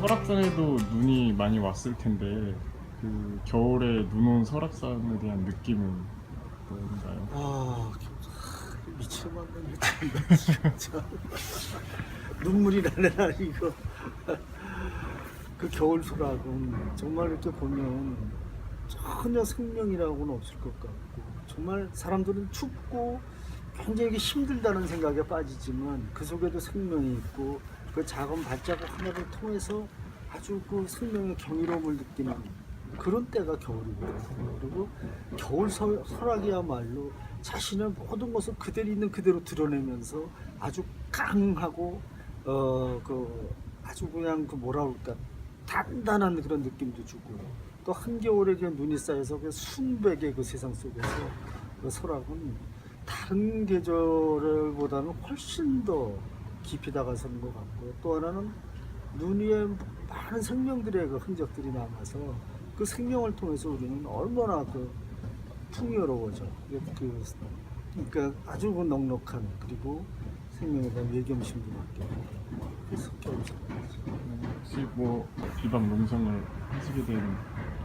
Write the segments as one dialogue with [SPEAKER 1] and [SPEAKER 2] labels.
[SPEAKER 1] 설악산에도 눈이 많이 왔을 텐데 그 겨울에 눈 온 설악산에 대한 느낌은 뭔가요?
[SPEAKER 2] 아, 미치겠네, 미치겠네, 진짜. 눈물이 나네, 나 이거. 그 겨울 소락은 정말 이렇게 보면 전혀 생명이라고는 없을 것 같고, 정말 사람들은 춥고 굉장히 힘들다는 생각에 빠지지만 그 속에도 생명이 있고, 그 작은 발자국 하나를 통해서 아주 그 생명의 경이로움을 느끼는 그런 때가 겨울이거든요. 그리고 겨울 서, 설악이야말로 자신의 모든 것을 그대로 있는 그대로 드러내면서 아주 강하고 어 그 아주 그냥 그 뭐라 그럴까 단단한 그런 느낌도 주고 또 한겨울에 그 눈이 쌓여서 그 순백의 그 세상 속에서 그 설악은 다른 계절보다는 훨씬 더 깊이 다가서는 것 같고 또 하나는 눈 위에 많은 생명들의 그 흔적들이 남아서 그 생명을 통해서 우리는 얼마나 그 풍요로워져. 그, 그, 그러니까 아주 그 넉넉한 그리고 생명에 대한 외경심도 갖게 그래서
[SPEAKER 1] 혹시 뭐 비방 농성을 하시게 된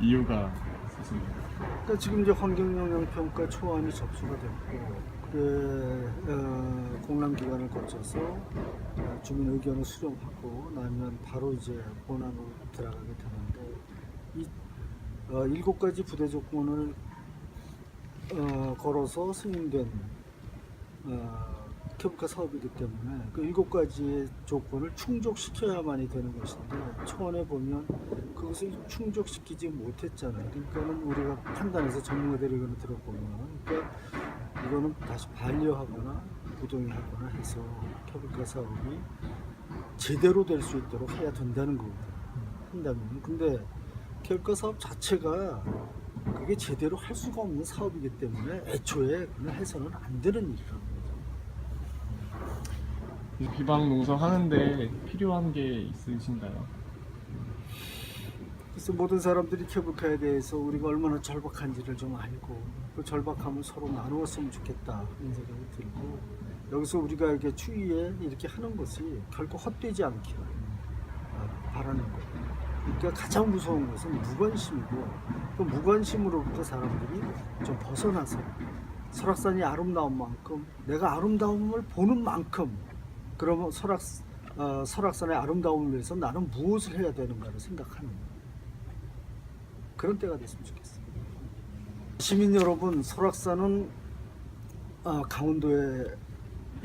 [SPEAKER 1] 이유가 있으신가요?
[SPEAKER 2] 그러니까 지금 이제 환경영향평가 초안이 접수가 됐고 그래 어, 공람 기간을 거쳐서 어, 주민 의견을 수렴하고 나면 바로 이제 본안으로 들어가게 되는데 이 어, 일곱 가지 부대 조건을 어, 걸어서 승인된 어, 케이블카 사업이기 때문에 그 일곱 가지의 조건을 충족시켜야만이 되는 것인데 초안에 보면 그것을 충족시키지 못했잖아요. 그러니까는 우리가 판단해서 전문가들의 의견을 들어보면 그러니까 이거는 다시 반려하거나 부동의하거나 해서 케이블카 사업이 제대로 될 수 있도록 해야 된다는 거거든요. 한다면 근데 케이블카 사업 자체가 그게 제대로 할 수가 없는 사업이기 때문에 애초에 그냥 해서는 안 되는 일이라는 거죠.
[SPEAKER 1] 이 비방 농성 하는데 필요한 게 있으신가요?
[SPEAKER 2] 그래서 모든 사람들이 케이블카에 대해서 우리가 얼마나 절박한지를 좀 알고 그 절박함을 서로 나누었으면 좋겠다 이런 생각이 들고 여기서 우리가 이렇게 추위에 이렇게 하는 것이 결코 헛되지 않기를 어, 바라는 거예요. 그러니까 가장 무서운 것은 무관심이고 그 무관심으로부터 사람들이 좀 벗어나서 설악산이 아름다운 만큼 내가 아름다움을 보는 만큼 그러면 설악 어, 설악산의 아름다움을 위해서 나는 무엇을 해야 되는가를 생각하는 그런 때가 됐으면 좋겠어요. 시민 여러분, 설악산은 아, 강원도에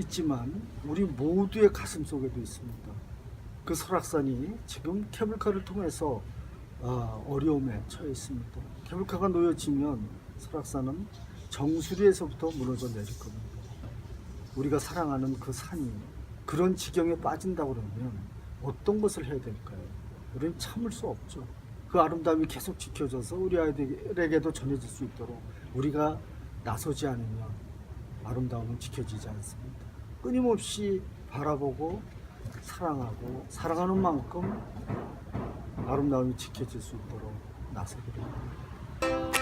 [SPEAKER 2] 있지만 우리 모두의 가슴 속에도 있습니다. 그 설악산이 지금 케이블카를 통해서 아, 어려움에 처해 있습니다. 케이블카가 놓여지면 설악산은 정수리에서부터 무너져 내릴 겁니다. 우리가 사랑하는 그 산이 그런 지경에 빠진다고 그러면 어떤 것을 해야 될까요? 우리는 참을 수 없죠. 그 아름다움이 계속 지켜져서 우리 아이들에게도 전해질 수 있도록 우리가 나서지 않으면 아름다움은 지켜지지 않습니다. 끊임없이 바라보고 사랑하고 사랑하는 만큼 아름다움이 지켜질 수 있도록 나서기를 합니다.